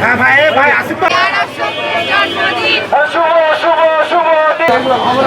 হ্যাঁ ভাই ভাই আসিফ শুভ শুভ শুভ। আমোদ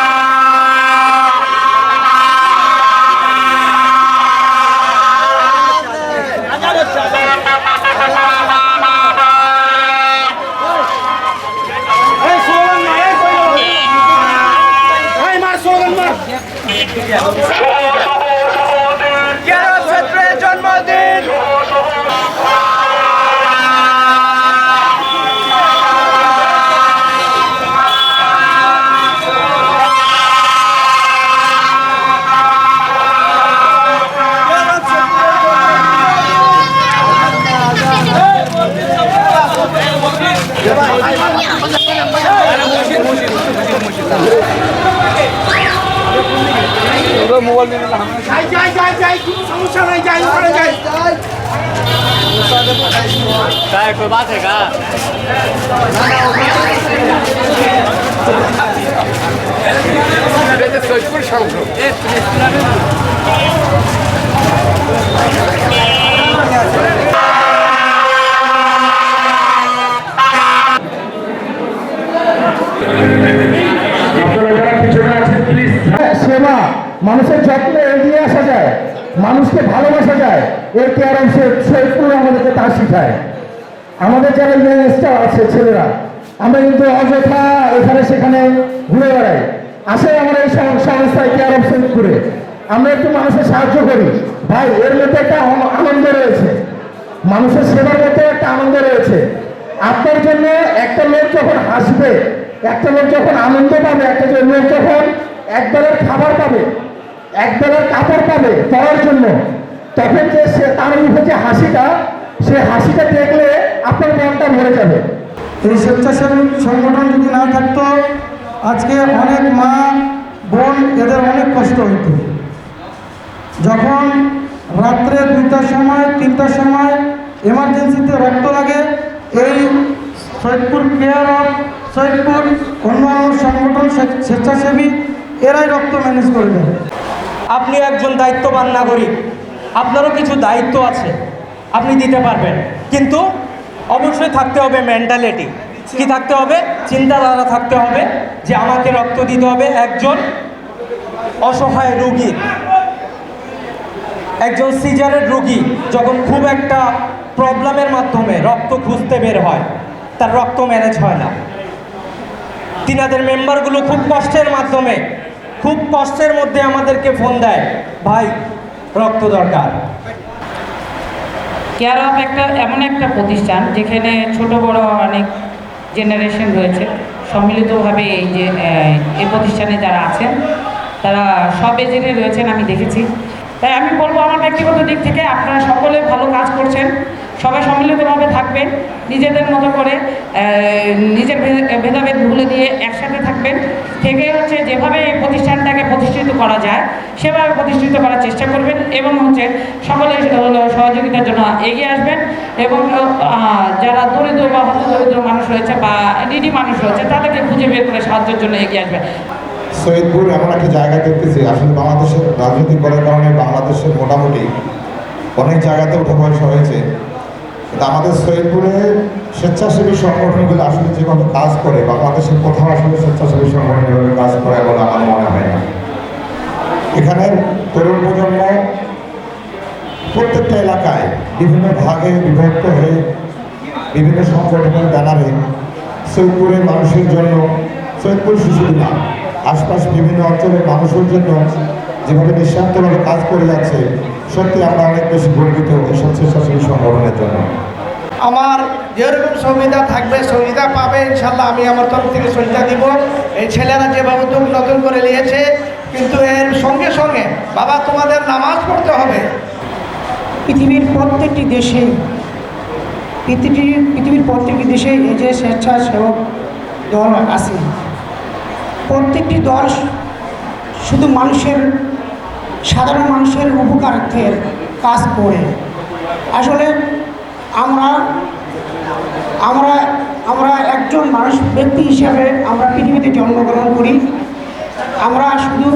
যাই যাই যাই যাই কোনো সমস্যা নাই যাই ওখানে যাই সেবা। মানুষের যত্নে এগিয়ে আসা যায়। মানুষকে ভালোবাসা যায়। এর কেয়ার সৈয়দপুর আমাদেরকে তা শিখায়। আমাদের যারা ইয়াংস্টার আছে, ছেলেরা, আমরা কিন্তু অযথা এখানে সেখানে ঘুরে বেড়াই। আসে আমার এই সংস্থায় কেয়ার অফ সৈয়দপুরে। আমরা একটু মানুষের সাহায্য করি। ভাই, এর মধ্যে একটা আনন্দ রয়েছে। মানুষের সেবার মধ্যে একটা আনন্দ রয়েছে। আপনার জন্য একটা লোক যখন হাসবে, একটা লোক যখন আনন্দ পাবে, একটা লোক যখন একবেলার খাবার পাবে, একবেলার কাপড় পাবে পড়ার জন্য। তখন যে সে তার মুখে যে হাসিটা, সে হাসিটা দেখলে আপনার মনটা ভরে যাবে। এই স্বেচ্ছাসেবী সংগঠন যদি না থাকতো, আজকে অনেক মা, বোন এদের অনেক কষ্ট হতো যখন রাত্রে দুইটার সময়, তিনটার সময় এমার্জেন্সিতে রক্ত লাগে, এই সৈয়দপুর কেয়ার অফ সৈয়দপুর অন্যান্য সংগঠন স্বেচ্ছাসেবী এরাই রক্ত ম্যানেজ করে দেয় আপনি একজন দায়িত্ববান নাগরিক। আপনারও কিছু দায়িত্ব আছে। আপনি দিতে পারবেন। কিন্তু অবশ্যই থাকতে হবে মেন্টালিটি কি থাকতে হবে? চিন্তাধারা থাকতে হবে যে আমাকে রক্ত দিতে হবে একজন অসহায় রোগী। একজন সিজারের রোগী যখন খুব একটা প্রবলেমের মাধ্যমে রক্ত খুঁজতে বের হয়, তার রক্ত ম্যানেজ হয় না। তিনাদের মেম্বারগুলো খুব কষ্টের মাধ্যমে খুব কষ্টের মধ্যে আমাদেরকে ফোন দেয়, ভাই, রক্ত দরকার। কেয়ার অফ একটা, এমন একটা প্রতিষ্ঠান যেখানে ছোট, বড় অনেক জেনারেশন রয়েছে। সম্মিলিতভাবে এই যে এই প্রতিষ্ঠানে যারা আছেন, তারা সব এজেন্টে রয়েছেন, আমি দেখেছি। তাই আমি বলব আমার ব্যক্তিগত দিক থেকে আপনারা সকলে ভালো কাজ করছেন। সবাই সম্মিলিতভাবে থাকবেন, নিজেদের মতো করে নিজের ভেদাভেদ ভুলে দিয়ে একসাথে থাকবেন। থেকে হচ্ছে যেভাবে এই প্রতিষ্ঠানটাকে প্রতিষ্ঠিত করা যায়, সেভাবে প্রতিষ্ঠিত করার চেষ্টা করবেন এবং হচ্ছে সকলের সহযোগিতার জন্য এগিয়ে আসবেন এবং যারা দরিদ্র বা হত দরিদ্র মানুষ রয়েছে বা নিডি মানুষ রয়েছে, তাদেরকে খুঁজে বের করে সাহায্যের জন্য এগিয়ে আসবেন। সৈয়দপুর, এমন একটা জায়গা দেখতেছি, আসলে বাংলাদেশের রাজনৈতিক করার কারণে বাংলাদেশের মোটামুটি অনেক জায়গাতে উঠে বয়স হয়েছে। আমাদের সৈয়দপুরে স্বেচ্ছাসেবী সংগঠনগুলো আসলে যেভাবে কাজ করে, বাংলাদেশের কোথাও আসলে স্বেচ্ছাসেবী সংগঠন এভাবে কাজ করে বলে আমার মনে হয় না। এখানে তরুণ প্রজন্ম প্রত্যেকটা এলাকায় বিভিন্ন ভাগে বিভক্ত হয়ে বিভিন্ন সংগঠনের ব্যানারে সৈয়দপুরের মানুষের জন্য, সৈয়দপুর শিশুদের না আশপাশ বিভিন্ন অঞ্চলের মানুষের জন্য যেভাবে নিঃস্বার্থভাবে কাজ করে যাচ্ছে সত্যি আমরা অনেক বেশি গর্বিত এইসব স্বেচ্ছাসেবী সংগঠনের জন্য। আমার যেরকম সুবিধা থাকবে সুবিধা পাবে ইনশাল্লাহ আমি আমার তরফ থেকে সুবিধা দিব। এই ছেলেরা যেভাবে উদ্যোগ নতুন করে নিয়েছে কিন্তু এর সঙ্গে সঙ্গে বাবা তোমাদের নামাজ পড়তে হবে। পৃথিবীর প্রত্যেকটি দেশে পৃথিবীর পৃথিবীর প্রত্যেকটি দেশে এই যে স্বেচ্ছাসেবক দল আছে প্রত্যেকটি দল শুধু মানুষের সাধারণ মানুষের উপকারার্থের কাজ করে। আসলে আমরা আমরা আমরা একজন মানুষ, ব্যক্তি হিসাবে আমরা পৃথিবীতে জন্মগ্রহণ করি। আমরা শুধু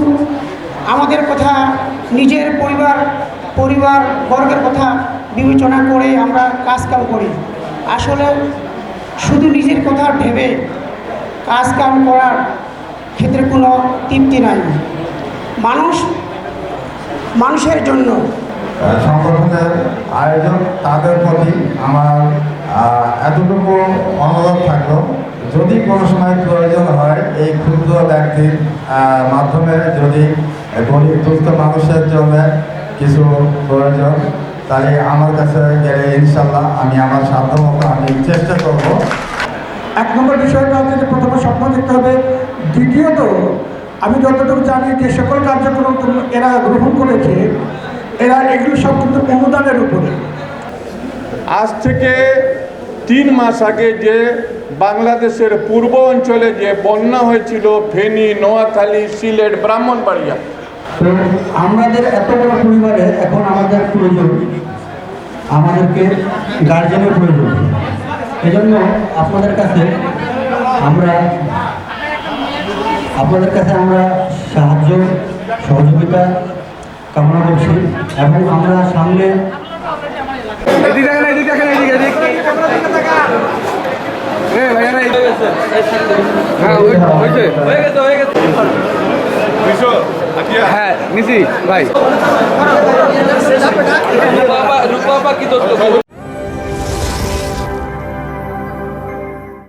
আমাদের কথা, নিজের পরিবার পরিবার বর্গের কথা বিবেচনা করে আমরা কাজকাম করি। আসলে শুধু নিজের কথা ভেবে কাজকাম করার ক্ষেত্রে কোনো তৃপ্তি নাই। মানুষ মানুষের জন্য। সংগঠনের আয়োজন তাদের প্রতি আমার এতটুকু অনুরোধ থাকল। যদি কোনো সময় প্রয়োজন হয় এই ক্ষুদ্র ব্যক্তির মাধ্যমে যদি গরিব দুস্থ মানুষের জন্য কিছু প্রয়োজন তাহলে আমার কাছে গেলে ইনশাল্লাহ আমি আমার সাধ্য মতো আমি চেষ্টা করব। এক নম্বর বিষয়টা হচ্ছে যে প্রথমে স্বপ্ন দেখতে হবে দ্বিতীয়ত আমি যতটুকু জানি যে সকল কার্যক্রম এরা গ্রহণ করেছে এরা এগুলো সব কিন্তু অনুদানের উপরে। আজ থেকে তিন মাস আগে যে বাংলাদেশের পূর্ব অঞ্চলে যে বন্যা হয়েছিল ফেনী নোয়াখালী সিলেট ব্রাহ্মণবাড়িয়া। তো আমাদের এত বড় পরিবারে এখন আমাদের প্রয়োজন আমাদেরকে গার্জেনের প্রয়োজন। এজন্য আপনাদের কাছে আমরা আপনাদের কাছে আমরা সাহায্য সহযোগিতা কামনা করছি এবং আমরা সামনে এদিকে দেখেন এদিকে দেখেন এদিকে এদিকে। এ ভাইয়ারা এই। হ্যাঁ হয়ে- গেছে হয়ে গেছে হ্যাঁ নিছি ভাই রূপা কি